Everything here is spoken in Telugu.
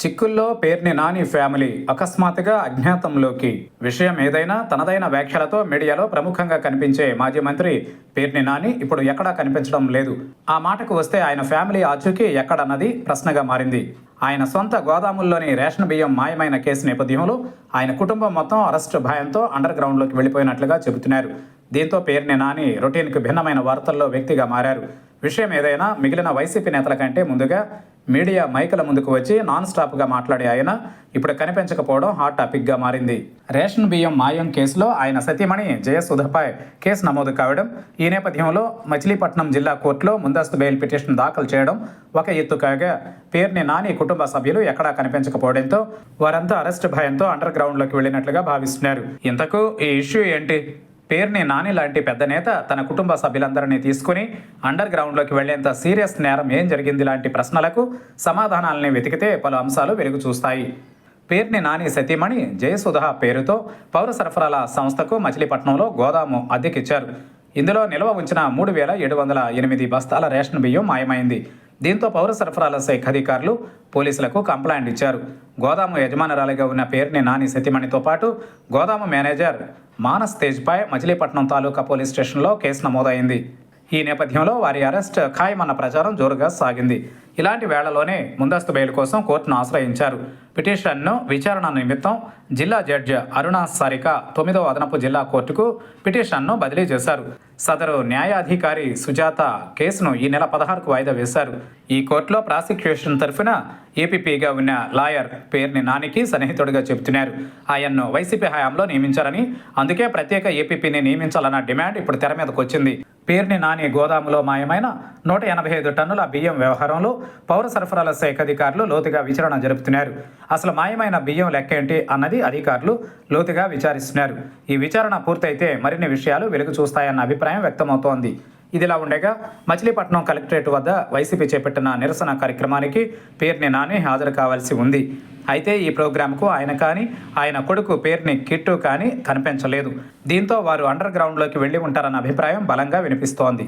చిక్కుల్లో పేర్ని నాని ఫ్యామిలీ అకస్మాత్తుగా అజ్ఞాతంలోకి. విషయం ఏదైనా తనదైన వ్యాఖ్యలతో మీడియాలో ప్రముఖంగా కనిపించే మాజీ మంత్రి పేర్ని నాని ఇప్పుడు ఎక్కడా కనిపించడం లేదు. ఆ మాటకు వస్తే ఆయన ఫ్యామిలీ ఆచూకీ ఎక్కడన్నది ప్రశ్నగా మారింది. ఆయన సొంత గోదాముల్లోని రేషన్ బియ్యం మాయమైన కేసు నేపథ్యంలో ఆయన కుటుంబం మొత్తం అరెస్టు భయంతో అండర్ గ్రౌండ్లోకి వెళ్ళిపోయినట్లుగా చెబుతున్నారు. దీంతో పేర్ని నాని రొటీన్కు భిన్నమైన వార్తల్లో వ్యక్తిగా మారారు. విషయం ఏదైనా మిగిలిన వైసీపీ నేతల కంటే ముందుగా మీడియా మైకుల ముందుకు వచ్చి నాన్ స్టాప్గా మాట్లాడే ఆయన ఇప్పుడు కనిపించకపోవడం హాట్ టాపిక్గా మారింది. రేషన్ బియ్యం మాయం కేసులో ఆయన సతీమణి జయసుధపై కేసు నమోదు కావడం ఈ నేపథ్యంలో మచిలీపట్నం జిల్లా కోర్టులో ముందస్తు బెయిల్ పిటిషన్ దాఖలు చేయడం ఒక ఎత్తు కాగా పేరుని నాని కుటుంబ సభ్యులు ఎక్కడా కనిపించకపోవడంతో వారంతా అరెస్ట్ భయంతో అండర్ గ్రౌండ్లోకి వెళ్ళినట్లుగా భావిస్తున్నారు. ఇంతకు ఈ ఇష్యూ ఏంటి? పేర్ని నాని లాంటి పెద్ద నేత తన కుటుంబ సభ్యులందరినీ తీసుకుని అండర్ గ్రౌండ్లోకి వెళ్ళేంత సీరియస్ నేరం ఏం జరిగింది లాంటి ప్రశ్నలకు సమాధానాలని వెతికితే పలు అంశాలు వెలుగు చూస్తాయి పేర్ని నాని సతీమణి జయసుధ పేరుతో పౌర సరఫరాల సంస్థకు మచిలీపట్నంలో గోదాము అద్దెకిచ్చారు. ఇందులో నిల్వ ఉంచిన మూడు వేల ఏడు వందల ఎనిమిది బస్తాల రేషన్ బియ్యం మాయమైంది. దీంతో పౌర సరఫరాల శాఖ అధికారులు పోలీసులకు కంప్లైంట్ ఇచ్చారు. గోదాము యజమానురాలిగా ఉన్న పేరుని నాని సతీమణితో పాటు గోదాము మేనేజర్ మానస్ తేజ్పై మచిలీపట్నం తాలూకా పోలీస్ స్టేషన్లో కేసు నమోదైంది. ఈ నేపథ్యంలో వారి అరెస్ట్ ఖాయమన్న ప్రచారం జోరుగా సాగింది. ఇలాంటి వేళలోనే ముందస్తు బెయిల్ కోసం కోర్టును ఆశ్రయించారు. పిటిషన్ను విచారణ నిమిత్తం జిల్లా జడ్జి అరుణా సారిక తొమ్మిదవ అదనపు జిల్లా కోర్టుకు పిటిషన్ను బదిలీ చేశారు. సదరు న్యాయాధికారి సుజాత కేసును ఈ నెల పదహారుకు వాయిదా వేశారు. ఈ కోర్టులో ప్రాసిక్యూషన్ తరఫున ఏపీపీగా ఉన్న లాయర్ పేర్ని నానికి సన్నిహితుడిగా చెబుతున్నారు. ఆయన్ను వైసీపీ హయాంలో నియమించారని అందుకే ప్రత్యేక ఏపీపీని నియమించాలన్న డిమాండ్ ఇప్పుడు తెర మీదకు వచ్చింది. పేర్ని నాని గోదాములో మాయమైన నూట ఎనభై ఐదు టన్నుల బియ్యం వ్యవహారంలో పౌర సరఫరాల శాఖ అధికారులు లోతుగా విచారణ జరుపుతున్నారు. అసలు మాయమైన బియ్యం లెక్క ఏంటి అన్నది అధికారులు లోతుగా విచారిస్తున్నారు. ఈ విచారణ పూర్తయితే మరిన్ని విషయాలు వెలుగు చూస్తాయన్న అభిప్రాయం వ్యక్తమవుతోంది. ఇదిలా ఉండగా మచిలీపట్నం కలెక్టరేట్ వద్ద వైసీపీ చేపట్టిన నిరసన కార్యక్రమానికి పేర్ని నాని హాజరు కావాల్సి ఉంది. అయితే ఈ ప్రోగ్రాంకు ఆయన కానీ ఆయన కొడుకు పేరుని కిట్టు కానీ కనిపించలేదు. దీంతో వారు అండర్ గ్రౌండ్లోకి వెళ్ళి ఉంటారన్న అభిప్రాయం బలంగా వినిపిస్తోంది.